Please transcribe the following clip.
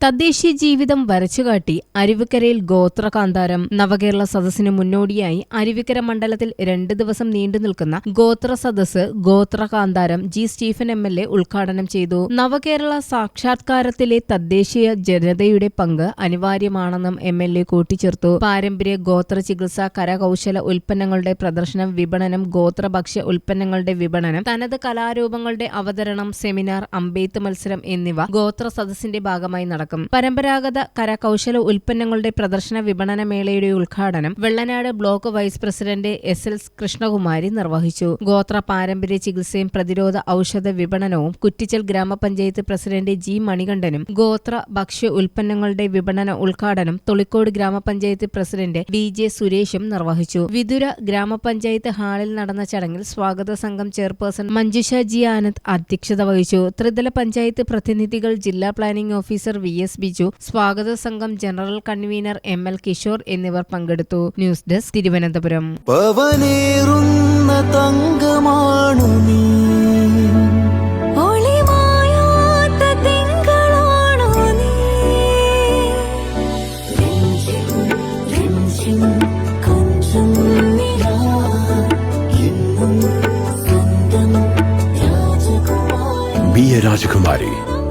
തദ്ദേശീയ ജീവിതം വരച്ചുകാട്ടി അരുവിക്കരയിൽ ഗോത്ര കാന്താരം നവകേരള സദസ്സിന് മുന്നോടിയായി അരുവിക്കര മണ്ഡലത്തിൽ രണ്ട് ദിവസം നീണ്ടു നിൽക്കുന്ന ഗോത്ര സദസ്സ് ഗോത്രകാന്താരം G Stephen M L A ഉദ്ഘാടനം ചെയ്തു. നവകേരള സാക്ഷാത്കാരത്തിലെ തദ്ദേശീയ ജനതയുടെ പങ്ക് അനിവാര്യമാണെന്നും എം എൽ എ കൂട്ടിച്ചേർത്തു. പാരമ്പര്യ ഗോത്ര ചികിത്സ കരകൗശല ഉൽപ്പന്നങ്ങളുടെ പ്രദർശനം വിപണനം ഗോത്രഭക്ഷ്യ ഉൽപ്പന്നങ്ങളുടെ വിപണനം തനത് കലാരൂപങ്ങളുടെ അവതരണം സെമിനാർ അമ്പെയ്ത്ത് മത്സരം എന്നിവ ഗോത്ര സദസ്സിന്റെ ഭാഗമായി നടക്കും. പരമ്പരാഗത കരകൗശല ഉൽപ്പന്നങ്ങളുടെ പ്രദർശന വിപണന മേളയുടെ ഉദ്ഘാടനം Vellanad block vice president S L Krishnakumari നിർവഹിച്ചു. ഗോത്ര പാരമ്പര്യ ചികിത്സയും പ്രതിരോധ ഔഷധ വിപണനവും കുറ്റിച്ചൽ ഗ്രാമപഞ്ചായത്ത് പ്രസിഡന്റ് ജി മണികണ്ഠനും ഗോത്ര ഭക്ഷ്യ ഉൽപ്പന്നങ്ങളുടെ വിപണന ഉദ്ഘാടനം തൊളിക്കോട് ഗ്രാമപഞ്ചായത്ത് പ്രസിഡന്റ് ഡി ജെ സുരേഷും നിർവഹിച്ചു. വിതുര ഗ്രാമപഞ്ചായത്ത് ഹാളിൽ നടന്ന ചടങ്ങിൽ സ്വാഗത സംഘം ചെയർപേഴ്സൺ മഞ്ജുഷ ജി ആനന്ദ് അധ്യക്ഷത വഹിച്ചു. ത്രിതല പഞ്ചായത്ത് പ്രതിനിധികൾ ജില്ലാ planning officer V S Biju സ്വാഗത സംഘം general convener M L Kishore എന്നിവർ പങ്കെടുത്തു ന്യൂസ് ഡെസ്ക് തിരുവനന്തപുരം തങ്കമാണു നീ രാജകുമാരി